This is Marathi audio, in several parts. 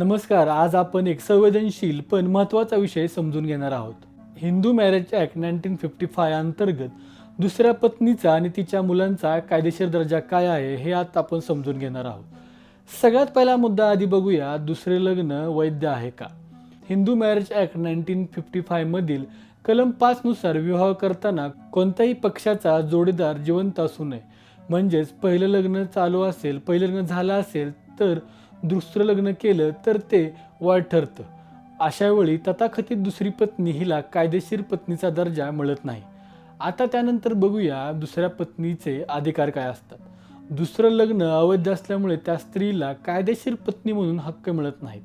नमस्कार आज आपण एक संवेदनशील पण महत्त्वाचा विषय समजून घेणार आहोत. Hindu marriage act nineteen fifty five अंतर्गत दुसऱ्या पत्नीचा आणि तिच्या मुलांचा कायदेशीर दर्जा काय आहे हे आता आपण समजून घेणार आहोत. सगळ्यात पहिला मुद्दा आधी बघूया दुसरे लग्न वैध आहे का? Hindu marriage act nineteen fifty फायमधील कलम पाचनुसार विवाह करताना कोणत्याही पक्षाचा जोडीदार जिवंत असू नये. म्हणजेच पहिलं लग्न चालू असेल पहिलं लग्न झालं असेल तर दुसरं लग्न केलं तर ते वाईट ठरतं. अशावेळी तथाकथित दुसरी पत्नी हिला कायदेशीर पत्नीचा दर्जा मिळत नाही. आता त्यानंतर बघूया दुसऱ्या पत्नीचे अधिकार काय असतात. दुसरं लग्न अवैध असल्यामुळे त्या स्त्रीला कायदेशीर पत्नी म्हणून हक्क मिळत नाहीत.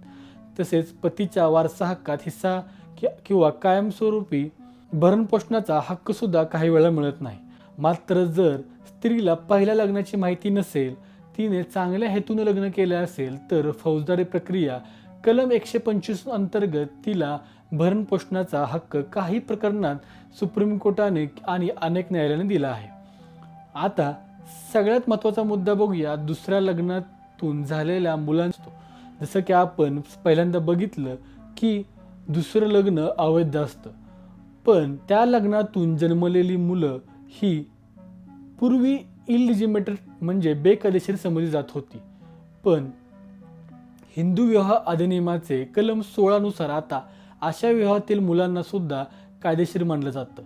तसेच पतीच्या वारसा हक्कात हिस्सा कि- किंवा कायमस्वरूपी भरणपोषणाचा हक्कसुद्धा काही वेळा मिळत नाही. मात्र जर स्त्रीला पहिल्या लग्नाची माहिती नसेल तिने चांगल्या हेतून लग्न केले असेल तर फौजदारी प्रक्रिया कलम एकशे पंचवीस अंतर्गत तिला भरणपोषणाचा हक्क काही प्रकरणात सुप्रीम कोर्टाने आणि अनेक न्यायालयाने दिला आहे. आता सगळ्यात महत्त्वाचा मुद्दा बघूया दुसऱ्या लग्नातून झालेल्या मुलांचा. जसं की आपण पहिल्यांदा बघितलं की दुसरं लग्न अवैध असतं. पण त्या लग्नातून जन्मलेली मुलं ही पूर्वी इलिजिमेटेड म्हणजे बेकायदेशीर समजली जात होती. पण हिंदू विवाह अधिनियमाचे कलम सोळानुसार आता अशा विवाहातील मुलांना सुद्धा कायदेशीर मानलं जातं.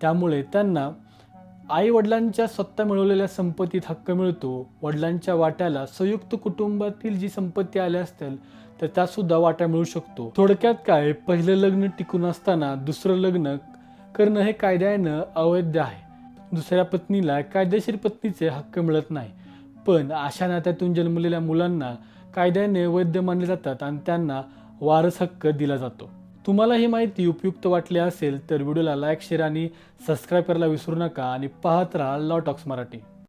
त्यामुळे त्यांना आई वडिलांच्या स्वतः मिळवलेल्या संपत्तीत हक्क मिळतो वडिलांच्या वाट्याला संयुक्त कुटुंबातील जी संपत्ती आल्या असतील तर त्यासुद्धा वाटा मिळू शकतो. थोडक्यात काय पहिलं लग्न टिकून असताना दुसरं लग्न करणं हे कायद्यानं अवैध आहे. दुसऱ्या पत्नीला कायदेशीर पत्नीचे हक्क मिळत नाही. पण अशा नात्यातून जन्मलेल्या मुलांना कायद्याने वैध मानले जातात आणि त्यांना वारस हक्क दिला जातो. तुम्हाला ही माहिती उपयुक्त वाटली असेल तर व्हिडिओला लाईक शेअर आणि सबस्क्राईब करायला विसरू नका आणि पाहत राहा लॉ टॉक्स मराठी.